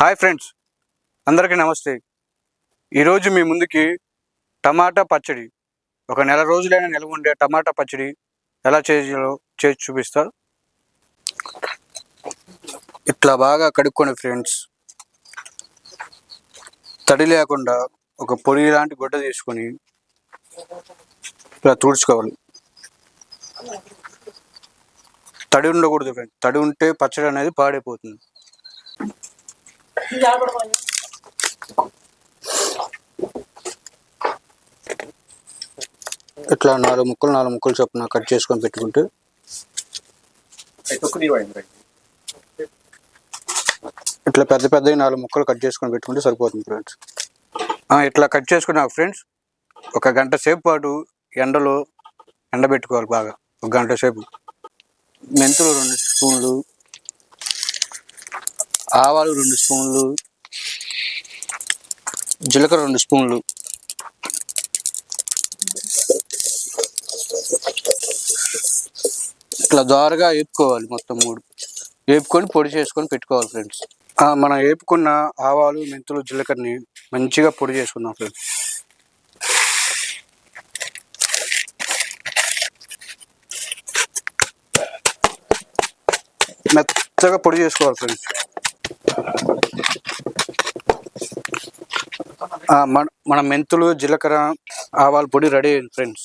Hi friends అందరికీ నమస్తే. ఈరోజు మీ ముందుకి టమాటా పచ్చడి ఒక నెల రోజులైనా నిల్వ ఉండే టమాటా పచ్చడి ఎలా చేయాలో చేసి చూపిస్తా ఇట్లా బాగా కడుక్కోండి ఫ్రెండ్స్. తడి లేకుండా ఒక పొడి లాంటి గుడ్డ తీసుకొని ఇలా తుడుచుకోవాలి. తడి ఉండకూడదు ఫ్రెండ్స్ తడి ఉంటే పచ్చడి అనేది పాడైపోతుంది. ఇట్లా నాలుగు ముక్కలు నాలుగు ముక్కలు చొప్పున కట్ చేసుకొని పెట్టుకుంటే. ఇట్లా పెద్ద పెద్దవి నాలుగు ముక్కలు కట్ చేసుకొని పెట్టుకుంటే సరిపోతుంది ఫ్రెండ్స్ ఇట్లా కట్ చేసుకున్నా ఫ్రెండ్స్ ఒక గంట సేపు పాటు ఎండలో ఎండబెట్టుకోవాలి బాగా. ఒక గంట సేపు. మెంతులు రెండు స్పూన్లు ఆవాలు రెండు స్పూన్లు. జీలకర్ర రెండు స్పూన్లు. ఇట్లా దారుగా వేపుకోవాలి మొత్తం మూడు. వేపుకొని పొడి చేసుకొని పెట్టుకోవాలి ఫ్రెండ్స్. మనం వేపుకున్న ఆవాలు మెంతులు జీలకర్రని మంచిగా పొడి చేసుకుందాం ఫ్రెండ్స్. మెత్తగా పొడి చేసుకోవాలి ఫ్రెండ్స్. మన మన మెంతులు జీలకర్ర ఆవాల పొడి రెడీ అయింది ఫ్రెండ్స్.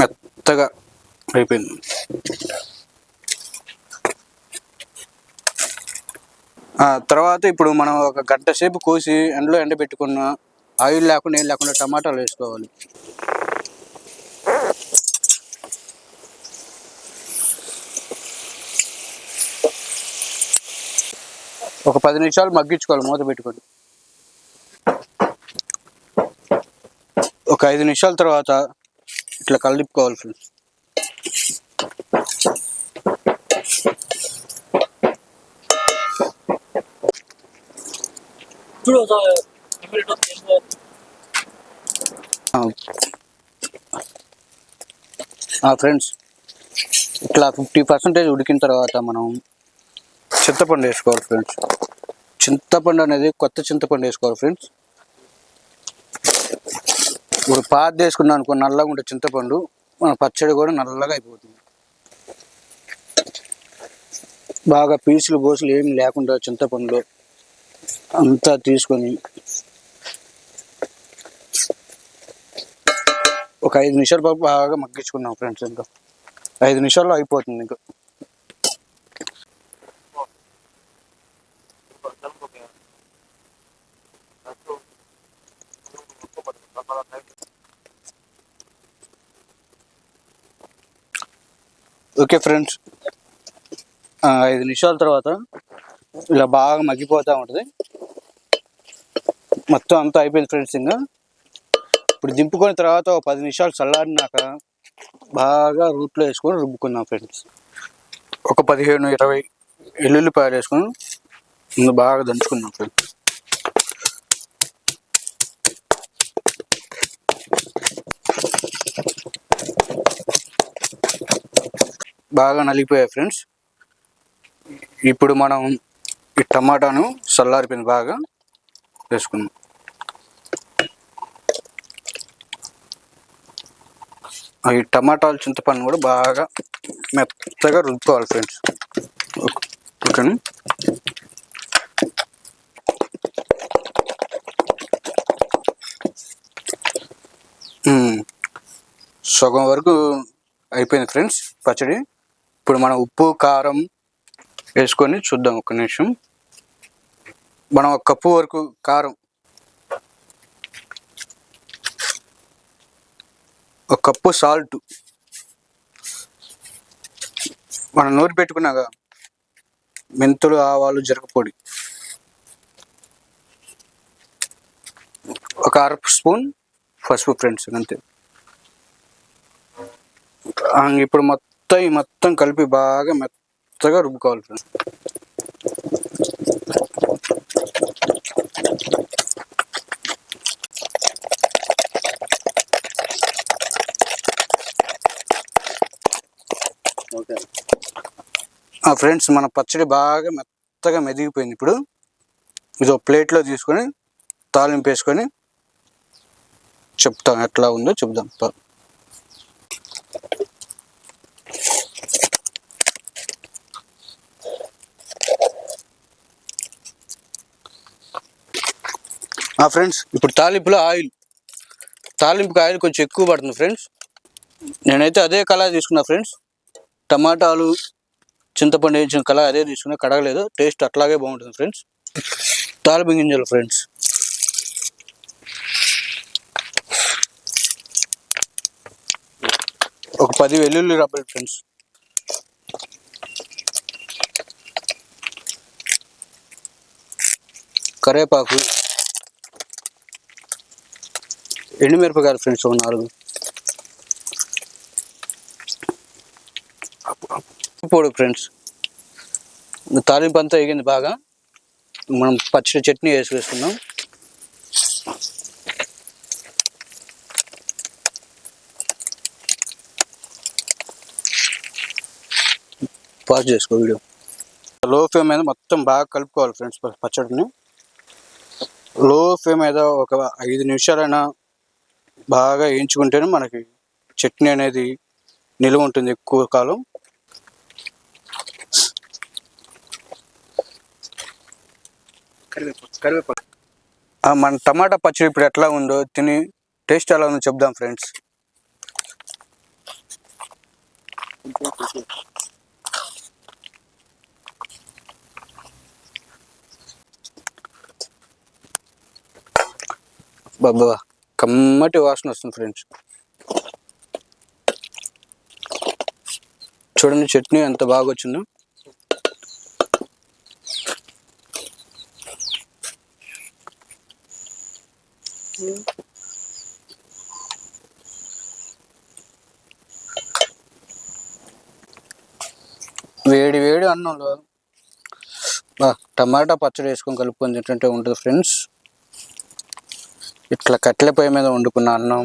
మెత్తగా అయిపోయింది. తర్వాత ఇప్పుడు మనం ఒక గంట సేపు కోసి ఎండలో ఎండబెట్టుకున్న ఆయిల్ లేకుండా ఏం లేకుండా టమాటాలు వేసుకోవాలి. ఒక పది నిమిషాలు మగ్గించుకోవాలి మూత పెట్టుకొని. ఒక ఐదు నిమిషాల తర్వాత ఇట్లా కలిపుకోవాలి ఫ్రెండ్స్ ఫ్రెండ్స్ ఇట్లా ఫిఫ్టీ పర్సెంటేజ్ ఉడికిన తర్వాత మనం చింతపండు వేసుకోవాలి ఫ్రెండ్స్ చింతపండు అనేది కొత్త చింతపండు వేసుకోవాలి ఫ్రెండ్స్. ఇప్పుడు పాత వేసుకున్నాం అనుకో నల్లగా ఉండే చింతపండు మన పచ్చడి కూడా నల్లగా అయిపోతుంది. బాగా పీసులు గోసులు ఏమి లేకుండా చింతపండులో అంతా తీసుకొని ఒక ఐదు నిమిషాల పాటు బాగా మగ్గించుకున్నాం ఫ్రెండ్స్ ఇంకా. ఐదు నిమిషాల్లో అయిపోతుంది ఇంకా. Okay friends. ఐదు నిమిషాల తర్వాత ఇలా బాగా మగ్గిపోతూ ఉంటుంది. మొత్తం అంతా అయిపోయింది ఫ్రెండ్స్ ఇంకా ఇప్పుడు దింపుకున్న తర్వాత ఒక పది నిమిషాలు చల్లారినాక బాగా రూట్లో వేసుకొని రుబ్బుకున్నాం ఫ్రెండ్స్. ఒక పదిహేను ఇరవై ఎల్లుల్లిపాయలు వేసుకొని ముందు బాగా దంచుకున్నాం ఫ్రెండ్స్. బాగా నలిగిపోయాయి ఫ్రెండ్స్. ఇప్పుడు మనం ఈ టమాటాను చల్లారిపోయింది బాగా వేసుకుందాం. ఈ టమాటాలు చింతపండు కూడా బాగా మెత్తగా రుద్దుకోవాలి ఫ్రెండ్స్. ఓకేనా? సగం వరకు అయిపోయింది ఫ్రెండ్స్ పచ్చడి. ఇప్పుడు మనం ఉప్పు కారం వేసుకొని చూద్దాం ఒక నిమిషం. మనం ఒక కప్పు వరకు కారం ఒక కప్పు సాల్ట్ మనం నూరి పెట్టుకున్నాక మెంతులు ఆవాలు జీలకపొడి. ఒక అర స్పూన్ పసుపు ఫ్రెండ్స్ అంతే. ఇప్పుడు మొత్తం ఈ మొత్తం కలిపి బాగా మెత్తగా రుబ్బుకోవాలి ఫ్రెండ్స్ ఓకే. ఫ్రెండ్స్ మన పచ్చడి బాగా మెత్త మెత్తగా మెదిగిపోయింది ఇప్పుడు. ఇది ఒక ప్లేట్లో తీసుకొని తాలింపు వేసుకొని చెప్తాం ఎట్లా ఉందో చెప్దాం. ఫ్రెండ్స్ ఇప్పుడు తాలింపులో ఆయిల్. తాలింపుకి ఆయిల్ కొంచెం ఎక్కువ పడుతుంది ఫ్రెండ్స్ నేనైతే అదే కళ తీసుకున్నా ఫ్రెండ్స్ టమాటాలు చింతపండు వేయించిన కళ అదే తీసుకున్నా కడగలేదు. టేస్ట్ అట్లాగే బాగుంటుంది ఫ్రెండ్స్ తాలింపు గింజలు ఫ్రెండ్స్ ఒక పది వెల్లుల్లి రబ్బలు ఫ్రెండ్స్ కరేపాకు. ఎండుమిరపకాయలు ఫ్రెండ్స్ ఒక నాలుగు. పొడి ఫ్రెండ్స్. తాలింపు అంతా ఎగింది బాగా. మనం పచ్చడి చట్నీ వేసి వేసుకుందాం. పాజ్ చేసుకో వీడియో. లో ఫ్లేమ్ మీద మొత్తం బాగా కలుపుకోవాలి ఫ్రెండ్స్ పచ్చడిని. లో ఫ్లేమ్ మీద ఒక ఐదు నిమిషాలైనా బాగా వేయించుకుంటేనే మనకి చట్నీ అనేది నిలువ ఉంటుంది ఎక్కువ కాలం. ఆ, మన టమాటా పచ్చడి ఇప్పుడు ఎట్లా ఉందో తిని టేస్ట్ ఎలా ఉందో చెప్దాం ఫ్రెండ్స్. బాబా. కమ్మటి వాసన వస్తుంది ఫ్రెండ్స్. చూడండి చట్నీ ఎంత బాగా వచ్చిందో. వేడి వేడి అన్నంలో టమాటా పచ్చడి వేసుకొని కలుపుకొని తింటుంటే ఉంటుంది ఫ్రెండ్స్. ఇట్లా కట్టెల పొయ్యి మీద వండుకున్న అన్నం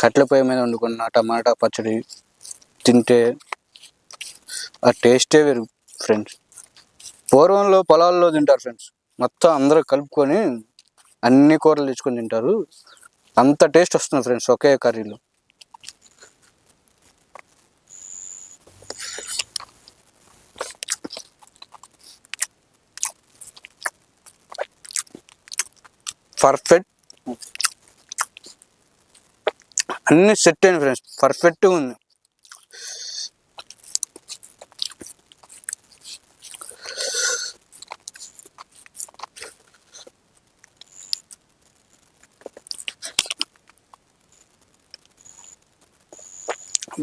కట్టెల పొయ్యి మీద వండుకున్న టమాటా పచ్చడి తింటే ఆ టేస్టే వేరు ఫ్రెండ్స్ పూర్వంలో పొలాల్లో తింటారు ఫ్రెండ్స్ మొత్తం అందరూ కలుపుకొని అన్ని కూరలు తెచ్చుకొని తింటారు. అంత టేస్ట్ వస్తుంది ఫ్రెండ్స్ ఒకే కర్రీలో. పర్ఫెక్ట్ అన్ని సెట్ అయింది ఫ్రెండ్స్ పర్ఫెక్ట్గా ఉంది.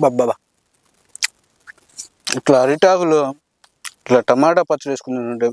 బాబా ఇట్లా అరిటాకులు ఇట్లా టమాటా పచ్చడి వేసుకుంటుంటే